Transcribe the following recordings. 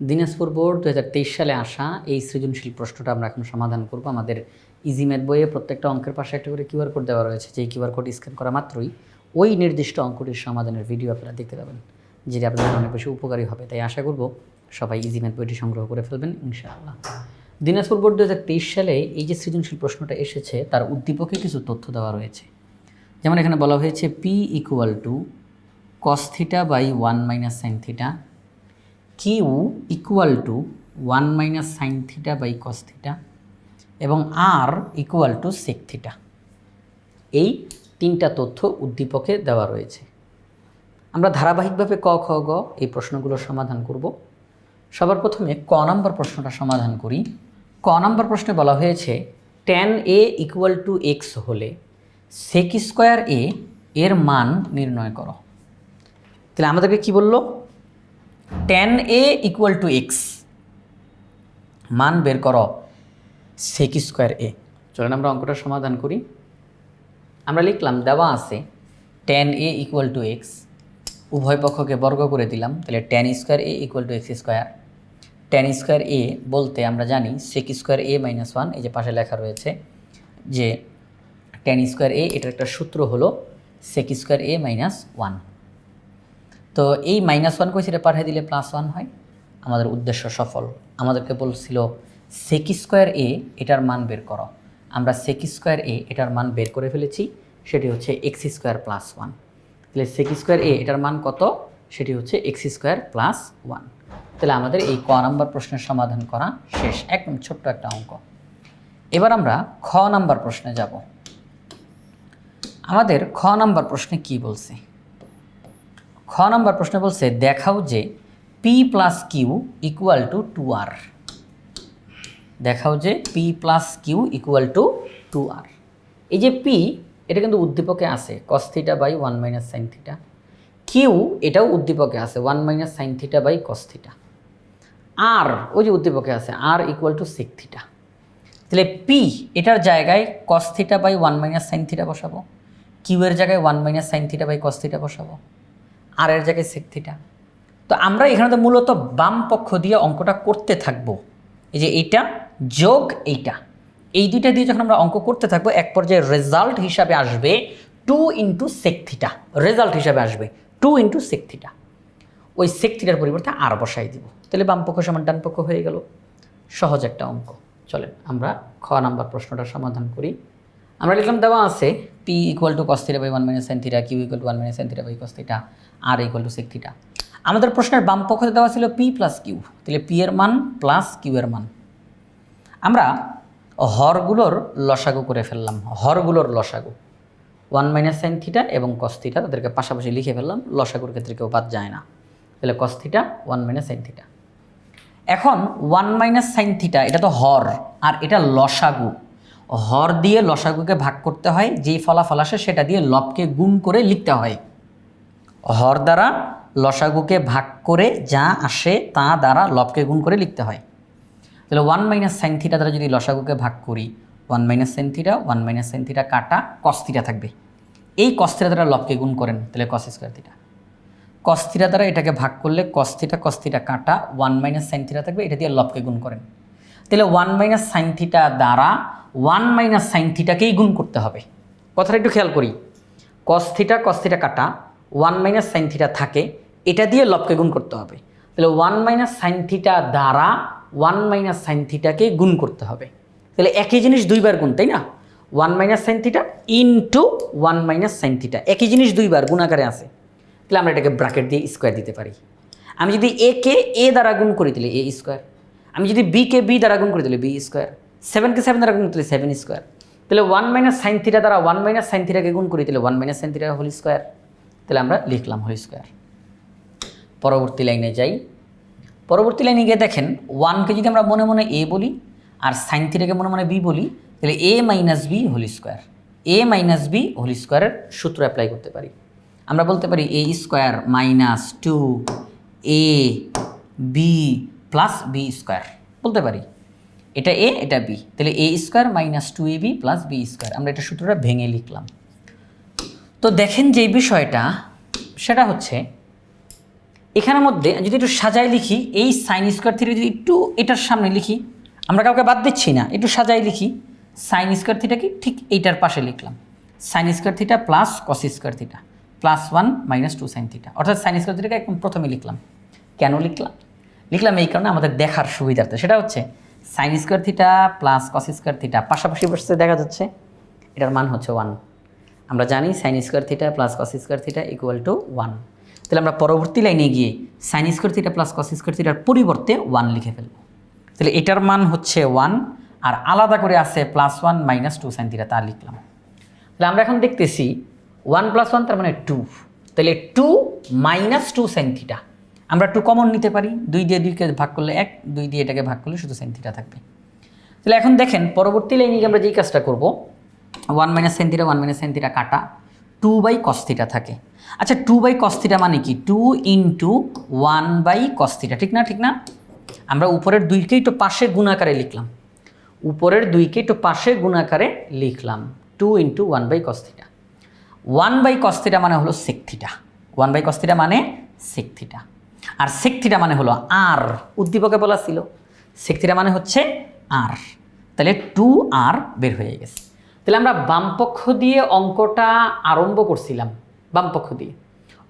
Dinajpur board দু হাজার তেইশ সালে আসা এই সৃজনশীল প্রশ্নটা আমরা এখন সমাধান করব। আমাদের ইজি ম্যাথ বইয়ে প্রত্যেকটা অঙ্কের পাশে একটা করে কিউআর কোড দেওয়া রয়েছে। যেই কিউআর কোড স্ক্যান করা মাত্রই ওই নির্দিষ্ট অঙ্কটির সমাধানের ভিডিও আপনারা দেখতে পাবেন, যেটি আপনাদের অনেক বেশি উপকারী হবে। তাই আশা করব সবাই ইজি ম্যাথ বইটি সংগ্রহ করে ফেলবেন, ইনশাআল্লাহ। দিনাজপুর বোর্ড দু হাজার তেইশ সালে এই যে সৃজনশীল প্রশ্নটা এসেছে, তার উদ্দীপকে কিছু তথ্য দেওয়া রয়েছে। যেমন এখানে বলা হয়েছে P equal to cos theta by one minus sine theta Q equal to one minus sine theta by cos theta এবং R equal to sec theta এই তিনটা তথ্য উদ্দীপকে দেওয়া রয়েছে। আমরা ধারাবাহিকভাবে ক, খ, গ এই প্রশ্নগুলোর সমাধান করব। সবার প্রথমে ক নম্বর প্রশ্নটা সমাধান করি। ক নাম্বার প্রশ্নে বলা হয়েছে tan A equal to X হলে সেক স্কোয়ার এ এর মান নির্ণয় করো। তাহলে আমাদেরকে কি বলল? Tan A equal to X মান বের করো সেক স্কোয়ার এ চলেন আমরা অঙ্কটা সমাধান করি। আমরা লিখলাম, দেওয়া আছে tan A equal to X উভয় পক্ষকে বর্গ করে দিলাম, তাহলে tan square A equal to X square tan square A বলতে আমরা জানি sec square A minus one এই যে পাশে লেখা রয়েছে যে টেন স্কোয়ার এ এটার একটা সূত্র হলো sec square A minus one তো এই মাইনাস ওয়ান সেটা পাঠিয়ে দিলে প্লাস ওয়ান হয়। আমাদের উদ্দেশ্য সফল। আমাদেরকে বলছিল সেকি স্কোয়ার এ এটার মান বের করো। আমরা সেক স্কোয়ার এ এটার মান বের করে ফেলেছি, সেটি হচ্ছে এক্স স্কোয়ার প্লাস ওয়ান তাহলে সেক স্কোয়ার এ এটার মান কত? সেটি হচ্ছে এক্স স্কোয়ার প্লাস ওয়ান তাহলে আমাদের এই ক নাম্বার প্রশ্নের সমাধান করা শেষ, একদম ছোট্ট একটা অঙ্ক। এবার আমরা খ নাম্বার প্রশ্নে যাব। আমাদের খ নাম্বার প্রশ্নে কি বলছে? খ নম্বর প্রশ্ন বলছে, দেখাও যে P plus Q equal to two R দেখাও যে P plus Q equal to two R এই যে পি এটা কিন্তু উদ্দীপকে আছে cos theta by one minus sine theta Q এটাও উদ্দীপকে আছে one minus sine theta by cos theta আর ওই যে উদ্দীপকে আছে R equal to sec theta তাহলে পি এটার জায়গায় cos theta by one minus sine theta বসাবো। কিউ এর জায়গায় one minus sine theta by cos theta বসাবো। আর এর জায়গায় সেক থিটা তো আমরা এখানে তো মূলত বাম পক্ষ দিয়ে অঙ্কটা করতে থাকব। এই যে এইটা যোগ এইটা। এই দুইটা দিয়ে যখন আমরা অঙ্ক করতে থাকব, এক পর্যায়ে রেজাল্ট হিসাবে আসবে two into sec theta result হিসাবে আসবে টু ইন্টু সেক থিটা ওই সেক থিটার পরিবর্তে আর বসাই দিব। তাহলে বাম পক্ষ সমান ডান পক্ষ হয়ে গেল। সহজ একটা অঙ্ক। চলেন আমরা খ নাম্বার প্রশ্নটা সমাধান করি। আমরা লিখলাম দেওয়া আছে P equal to cos theta by one minus sine theta Q equal to one minus sine theta by cos R equal to sec theta আমাদের প্রশ্নের বাম পক্ষে দেওয়া ছিল পি প্লাস কিউ তাহলে পি এর মান প্লাস কিউ এর মান। আমরা হরগুলোর লসাগু করে ফেললাম, হরগুলোর লসাগু। ওয়ান মাইনাস সাইন থিটা এবং কস তাদেরকে পাশাপাশি লিখে ফেললাম, লসাগুর ক্ষেত্রে কেউ বাদ যায় না। তাহলে cos theta one minus sine theta এখন ওয়ান মাইনাস সাইন থিটা এটা তো হর, আর এটা লসাগু। হর দিয়ে লসাগুকে ভাগ করতে হয়, যেই ফলাফল আসে সেটা দিয়ে লবকে গুণ করে লিখতে হয়। হর দ্বারা লসাগুকে ভাগ করে যা আসে তা দ্বারা লবকে গুণ করে লিখতে হয়। তাহলে ওয়ান মাইনাস সাইন থিটা দ্বারা যদি লসাগুকে ভাগ করি one minus sine theta one minus sine theta কাটা কস থিটা থাকবে। এই কস থিটা দ্বারা লবকে গুণ করেন, তাহলে cos square theta cos theta দ্বারা এটাকে ভাগ করলে কস থিটা কস থিটা কাটা ওয়ান মাইনাস সাইন থিটা থাকবে, এটা দিয়ে লবকে গুণ করেন। তাহলে ওয়ান মাইনাস সাইন থিটা দ্বারা ওয়ান মাইনাস সাইন থিটাকেই গুণ করতে হবে? কথাটা একটু খেয়াল করি। কস থিটা কস থিটা কাটা ওয়ান মাইনাস সাইন থিটা থাকে, এটা দিয়ে লবকে গুণ করতে হবে। তাহলে ওয়ান মাইনাস সাইন থিটা দ্বারা ওয়ান মাইনাস সাইন থিটাকে গুণ করতে হবে। তাহলে একই জিনিস দুইবার গুণ, তাই না? One minus sine theta into one minus sine theta একই জিনিস দুইবার গুণাকারে আসে তাহলে আমরা এটাকে ব্রাকেট দিয়ে স্কোয়ার দিতে পারি। আমি যদি এ কে এ দ্বারা গুণ করি, তাহলে এ স্কোয়ার আমি যদি বি কে বি দ্বারা গুণ করি, তাহলে বি স্কোয়ার সেভেনকে সেভেন দ্বারা গুণ করি তাহলে সেভেন স্কোয়ার তাহলে ওয়ান মাইনাস সাইন থিটা দ্বারা ওয়ান মাইনাস সাইন থিটাকে গুণ করি, তাহলে one minus sine theta whole square তাহলে আমরা লিখলাম হোল স্কোয়ার পরবর্তী লাইনে যাই। পরবর্তী লাইনে গিয়ে দেখেন ওয়ানকে যদি আমরা মনে মনে এ বলি আর সাইন থিটাকে মনে মনে বি বলি, তাহলে A minus B whole square A minus B whole স্কোয়ারের সূত্র অ্যাপ্লাই করতে পারি। আমরা বলতে পারি A square minus two A B plus B square বলতে পারি। এটা এ এটা বি তাহলে A square minus two A B plus B square আমরা এটা সূত্রটা ভেঙে লিখলাম। তো দেখেন যে বিষয়টা, সেটা হচ্ছে, এখানের মধ্যে যদি একটু সাজাই লিখি, এই সাইন স্কোয়ার থিটা যদি একটু এটার সামনে লিখি, আমরা কাউকে বাদ দিচ্ছি না, একটু সাজাই লিখি সাইন স্কোয়ার থিটা কি ঠিক এইটার পাশে লিখলাম। Sine square theta plus cos square theta plus one minus two sine theta অর্থাৎ সাইন স্কোয়ার থিটাকে একদম প্রথমে লিখলাম। কেন লিখলাম? লিখলাম এই কারণে আমাদের দেখার সুবিধার্থে। সেটা হচ্ছে sine square theta plus cos square theta পাশাপাশি বসতে দেখা যাচ্ছে। এটার মান হচ্ছে ওয়ান আমরা জানি sine square theta plus cos square theta equal to one তাহলে আমরা পরবর্তী লাইনে গিয়ে sine square theta plus cos square থিটার পরিবর্তে ওয়ান লিখে ফেলব। তাহলে এটার মান হচ্ছে ওয়ান আর আলাদা করে আছে plus one minus two sine theta তা লিখলাম। তাহলে আমরা এখন দেখতেছি ওয়ান প্লাস ওয়ান তার মানে টু তাহলে two minus two sine theta আমরা টু কমন নিতে পারি। দুই দিয়ে দুইকে ভাগ করলে এক, দুই দিয়ে এটাকে ভাগ করলে শুধু সাইন থিটা থাকবে। তাহলে এখন দেখেন, পরবর্তী লাইনে আমরা যেই কাজটা করব one minus sine theta one minus sine theta কাটা টু বাই কস থিটা থাকে। আচ্ছা টু বাই কস থিটা মানে কি? Two into one by cos theta ঠিক না ঠিক না? আমরা উপরের দুইকেই তো পাশে গুণাকারে লিখলাম। উপরের দুইকে একটু পাশে গুণাকারে লিখলাম। Two into one by cos theta one by cos theta মানে হলো সেকথিটা ওয়ান বাই কস্থিটা মানে সেকথিটা আর সেকথিটা মানে হলো আর। উদ্দীপকে বলা ছিল। সেকথিটা মানে হচ্ছে আর। তাহলে টু আর বের হয়ে গেছে। তাহলে আমরা বামপক্ষ দিয়ে অঙ্কটা আরম্ভ করছিলাম, বামপক্ষ দিয়ে।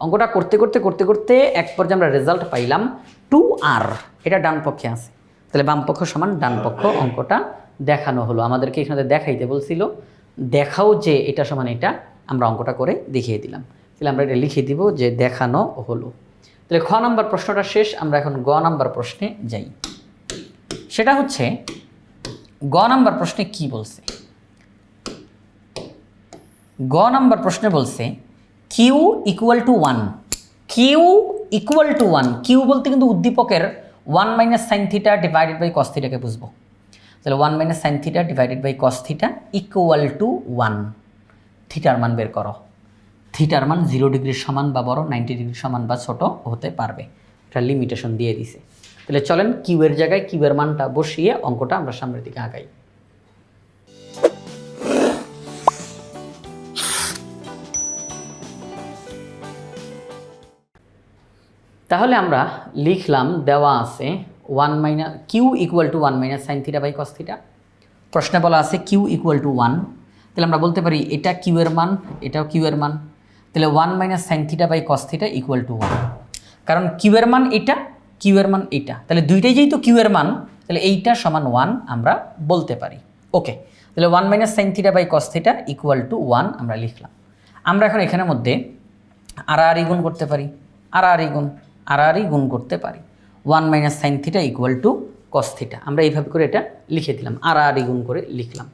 অঙ্কটা করতে করতে করতে করতে এক পর্যায়ে আমরা রেজাল্ট পাইলাম টু আর। এটা ডান পক্ষে আছে। তাহলে বামপক্ষ সমান ডান পক্ষ অঙ্কটা দেখানো হলো। আমাদেরকে এখানে দেখাইতে বলছিল, দেখাও যে এটা সমান এটা আমরা অঙ্কটা করে দেখিয়ে দিলাম। তাহলে আমরা এটা লিখে দিব যে দেখানো হলো। তাহলে খ নাম্বার প্রশ্নটা শেষ, আমরা এখন গ নাম্বার প্রশ্নে যাই। সেটা হচ্ছে, গ নাম্বার প্রশ্নে কি বলছে? গ নাম্বার প্রশ্নে বলছে, Q equal to one Q equal to one Q বলতে কিন্তু উদ্দীপকের one minus sine theta divided by cos থিটাকে বুঝব। তাহলে one minus sine theta divided by cos theta equal to one থিটার মান বের করো। থিটার মান জিরো ডিগ্রির সমান বা বড়, নাইনটি ডিগ্রির সমান বা ছোট হতে পারবে। এটা লিমিটেশন দিয়ে দিছে। তাহলে চলেন কিউয়ের জায়গায় কিউয়ের মানটা বসিয়ে অঙ্কটা আমরা সামনের দিকে আগাই। তাহলে আমরা লিখলাম দেওয়া আছে one minus Q equal to one minus sine theta by cos theta. প্রশ্নে বলা আছে কিউ ইকুয়াল টু ওয়ান। তাহলে আমরা বলতে পারি এটা কিউ এর মান, এটাও কিউ এর মান। তাহলে one minus sine theta by cos theta equal to one কারণ কিউয়ের মান এটা কিউয়ের মান এটা। তাহলে দুইটাই যেহেতু কিউ এর মান, তাহলে এইটা সমান ওয়ান আমরা বলতে পারি। ওকে তাহলে one minus sine theta by cos theta equal to one আমরা লিখলাম। আমরা এখন এখানের মধ্যে আর আর গুণ করতে পারি। আর আর গুণ, আর আর গুণ করতে পারি। One minus sine theta equal to cos theta আমরা এইভাবে করে এটা লিখে দিলাম, আর আর গুণ করে লিখলাম।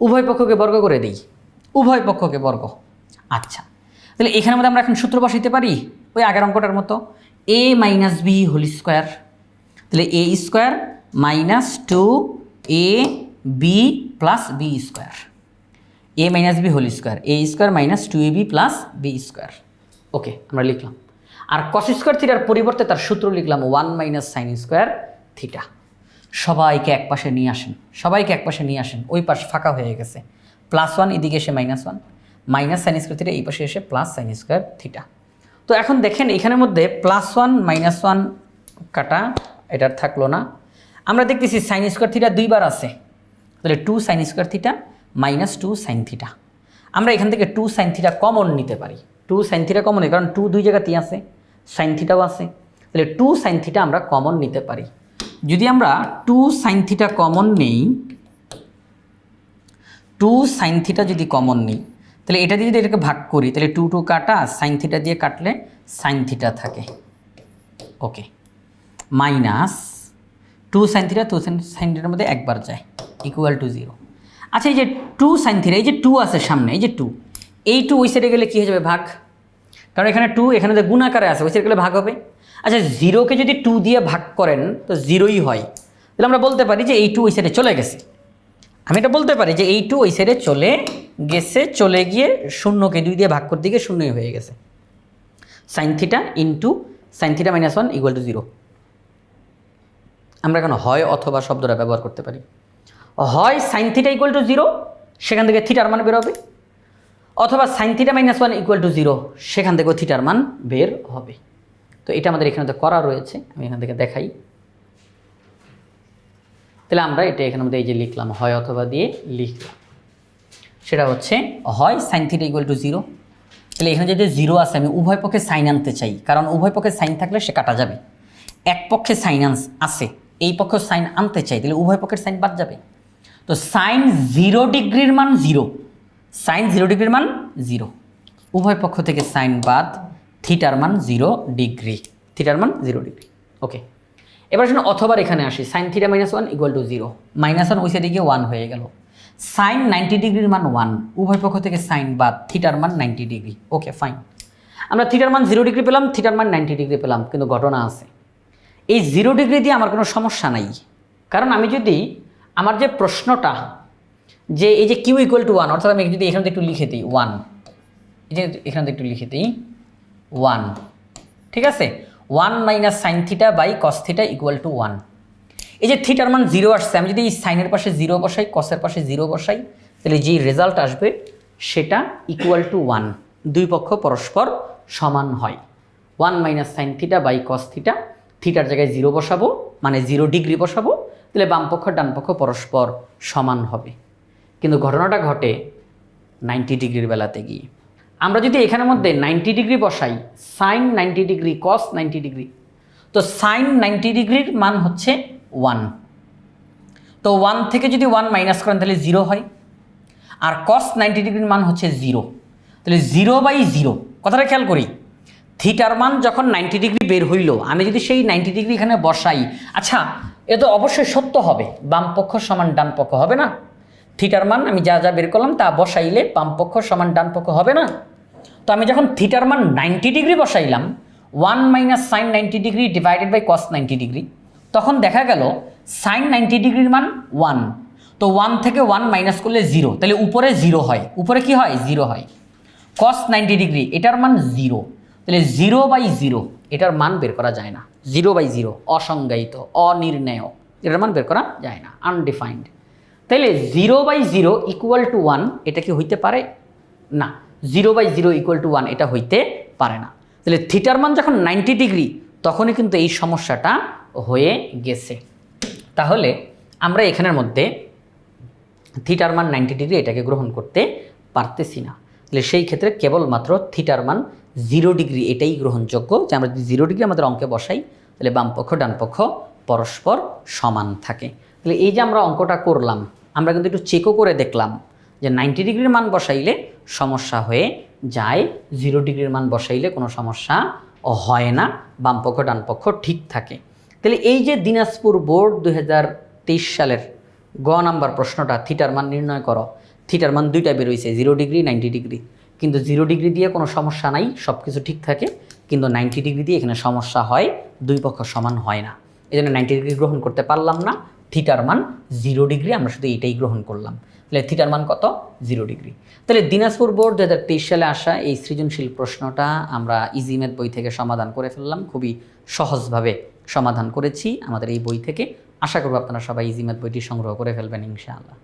উভয় পক্ষকে বর্গ করে দিই। উভয় পক্ষকে বর্গ। আচ্ছা তাহলে এখানের মধ্যে আমরা এখন সূত্র বসাইতে পারি ওই আগের অঙ্কটার মতো A minus B whole square তাহলে A square minus two A B plus B square A minus B whole square A square minus two A B plus B square okay আমরা লিখলাম। আর কস স্কোয়ার থিটার পরিবর্তে তার সূত্র লিখলাম one minus sine square theta সবাইকে এক পাশে নিয়ে আসেন। সবাইকে এক পাশে নিয়ে আসেন। ওই পাশ ফাঁকা হয়ে গেছে। প্লাস ওয়ান এদিকে এসে minus one minus sine square theta এই পাশে এসে প্লাস সাইন স্কোয়ার থিটা তো এখন দেখেন এখানের মধ্যে প্লাস ওয়ান মাইনাস ওয়ান কাটা, এটার থাকল না। আমরা দেখতেছি সাইন স্কোয়ার থিটা দুইবার আছে। তাহলে two sine square theta minus two sine theta আমরা এখান থেকে টু সাইন থিটা কমন নিতে পারি। টু সাইন থিটা কমন কারণ টু দুই জায়গাতেই আছে। সাইন থিটাও আছে। তাহলে টু সাইন থিটা আমরা কমন নিতে পারি। যদি আমরা টু সাইন থিটা কমন নেই টু সাইন থিটা যদি কমন নিই তাহলে এটা দিয়ে যদি এটাকে ভাগ করি, তাহলে টু টু কাটা সাইন থিটা দিয়ে কাটলে সাইন থিটা থাকে। Okay minus two sine theta two sine sine থিটার মধ্যে একবার যায় ইকুয়াল টু জিরো আচ্ছা এই যে টু সাইন থিটা এই যে টু আছে সামনে, এই যে টু এই টু ওই সাইডে গেলে কী হয়ে যাবে ভাগ? কারণ এখানে টু এখানে যে গুণাকারে আছে, ওই সাইডে গেলে ভাগ হবে। আচ্ছা জিরোকে যদি টু দিয়ে ভাগ করেন, তো জিরোই হয়। তাহলে আমরা বলতে পারি যে এই টু ওই সাইডে চলে গেছে। আমি এটা বলতে পারি যে এই টু ওই সাইডে চলে গেছে, চলে গিয়ে শূন্যকে দুই দিয়ে ভাগ করতে গিয়ে শূন্যই হয়ে গেছে। Sine theta into sine theta minus one equal to zero আমরা এখন হয় অথবা শব্দটা ব্যবহার করতে পারি? হয় sine theta equal to zero সেখান থেকে থিটার মান বেরোবে অথবা sine theta minus one equal to zero সেখান থেকেও থিটার মান বের হবে। তো এটা আমাদের এখানে করা রয়েছে, আমি এখান থেকে দেখাই। তাহলে আমরা এটা এখানে মধ্যে এই যে লিখলাম, হয় অথবা দিয়ে লিখলাম। সেটা হচ্ছে, হয় sine theta equal to zero তাহলে এখানে যদি জিরো আছে আমি উভয় পক্ষে সাইন আনতে চাই, কারণ উভয় পক্ষে সাইন থাকলে সে কাটা যাবে। এক পক্ষে সাইন আনস আছে এই পক্ষে সাইন আনতে চাই, তাহলে উভয় পক্ষের সাইন বাদ যাবে। তো সাইন জিরো ডিগ্রির মান জিরো সাইন জিরো ডিগ্রির মান জিরো উভয় পক্ষ থেকে সাইন বাদ থিটার মান জিরো ডিগ্রি থিটার মান জিরো ডিগ্রি ওকে এবার শুনুন অথবা এখানে আসি। Sine theta minus one equal to zero minus one ওই সাইডে গিয়ে ওয়ান হয়ে গেল। সাইন নাইনটি ডিগ্রির মান ওয়ান উভয় পক্ষ থেকে সাইন বাদ থিটার মান নাইনটি ডিগ্রি। ওকে ফাইন আমরা থিটার মান জিরো ডিগ্রি পেলাম, থিটার মান নাইনটি ডিগ্রি পেলাম, কিন্তু ঘটনা আছে। এই জিরো ডিগ্রি দিয়ে আমার কোনো সমস্যা নাই। কারণ আমি যদি আমার যে প্রশ্নটা, যে এই যে কিউ ইকুয়াল টু ওয়ান অর্থাৎ আমি যদি এখানে একটু লিখে দিই ওয়ান এই যে এখানে একটু লিখে দিই ওয়ান ঠিক আছে? One minus sine theta by cos theta equal to one এই যে থিটার মান জিরো আসছে, আমি যদি এই সাইনের পাশে জিরো বসাই কসের পাশে জিরো বসাই, তাহলে যেই রেজাল্ট আসবে সেটা ইকুয়াল টু ওয়ান দুই পক্ষ পরস্পর সমান হয়। One minus sine theta by cos theta থিটার জায়গায় জিরো বসাবো মানে জিরো ডিগ্রি বসাবো, তাহলে বাম পক্ষ, ডান পক্ষ পরস্পর সমান হবে। কিন্তু ঘটনাটা ঘটে নাইনটি ডিগ্রির বেলাতে গিয়ে। আমরা যদি এখানের মধ্যে নাইনটি ডিগ্রি বসাই sine ninety degree cos ninety degree তো সাইন নাইনটি ডিগ্রির মান হচ্ছে ওয়ান তো ওয়ান থেকে যদি ওয়ান মাইনাস করেন, তাহলে জিরো হয়। আর কস নাইনটি ডিগ্রির মান হচ্ছে জিরো তাহলে জিরো বাই জিরো কথাটা খেয়াল করি। থিটার মান যখন নাইনটি ডিগ্রি বের হইল, আমি যদি সেই নাইনটি ডিগ্রি এখানে বসাই আচ্ছা এ তো অবশ্যই সত্য হবে। বাম পক্ষ সমান ডান পক্ষ হবে না। থিটার মান আমি যা যা বের করলাম, তা বসাইলে বাম পক্ষ সমান ডান পক্ষ হবে না। তো আমি যখন থিটার মান ninety degree বসাইলাম one minus sine ninety degree divided by cos ninety degree তখন দেখা গেল সাইন নাইনটি ডিগ্রির মান ওয়ান তো ওয়ান থেকে ওয়ান মাইনাস করলে জিরো তাহলে উপরে জিরো হয়। উপরে কি হয়? জিরো হয়। কস নাইনটি ডিগ্রি এটার মান জিরো তাহলে জিরো বাই জিরো এটার মান বের করা যায় না। জিরো বাই জিরো অসংজ্ঞায়িত, অনির্ণেয়। এটার মান বের করা যায় না। আনডিফাইন্ড তাইলে zero by zero equal to one এটা কি হইতে পারে? না। Zero by zero equal to one এটা হইতে পারে না। তাহলে থিটার মান যখন নাইনটি ডিগ্রি তখনই কিন্তু এই সমস্যাটা হয়ে গেছে। তাহলে আমরা এখানের মধ্যে থিটার মান নাইনটি ডিগ্রি এটাকে গ্রহণ করতে পারতেছি না। তাহলে সেই ক্ষেত্রে কেবলমাত্র থিটার মান জিরো ডিগ্রি এটাই গ্রহণযোগ্য যে আমরা যদি জিরো ডিগ্রি আমাদের অঙ্কে বসাই, তাহলে বাম পক্ষ, ডান পক্ষ পরস্পর সমান থাকে। তাহলে এই যে আমরা অঙ্কটা করলাম, আমরা কিন্তু একটু চেকও করে দেখলাম যে নাইনটি ডিগ্রির মান বসাইলে সমস্যা হয়ে যায় জিরো ডিগ্রির মান বসাইলে কোনো সমস্যা হয় না বামপক্ষ ডানপক্ষ ঠিক থাকে। তাহলে এই যে দিনাজপুর বোর্ড দুই হাজার তেইশ সালের গ নাম্বার প্রশ্নটা, থিটার মান নির্ণয় করো। থিটার মান দুইটা বেরোইছে জিরো ডিগ্রি, নাইনটি ডিগ্রি। কিন্তু জিরো ডিগ্রি দিয়ে কোনো সমস্যা নাই সব কিছু ঠিক থাকে, কিন্তু নাইনটি ডিগ্রি দিয়ে এখানে সমস্যা হয়, দুই পক্ষ সমান হয় না। এই জন্য নাইনটি ডিগ্রি গ্রহণ করতে পারলাম না, থিটার মান জিরো ডিগ্রি, আমরা শুধু এটাই গ্রহণ করলাম। তাহলে থিটার মান কত? Zero degree. তাহলে দিনাজপুর বোর্ড দু হাজার তেইশ সালে আসা এই সৃজনশীল প্রশ্নটা আমরা ইজিমের বই থেকে সমাধান করে ফেললাম, খুবই সহজভাবে সমাধান করেছি আমাদের এই বই থেকে। আশা করব আপনারা সবাই ইজিম্যাথ বইটি সংগ্রহ করে ফেলবেন ইনশাআল্লাহ।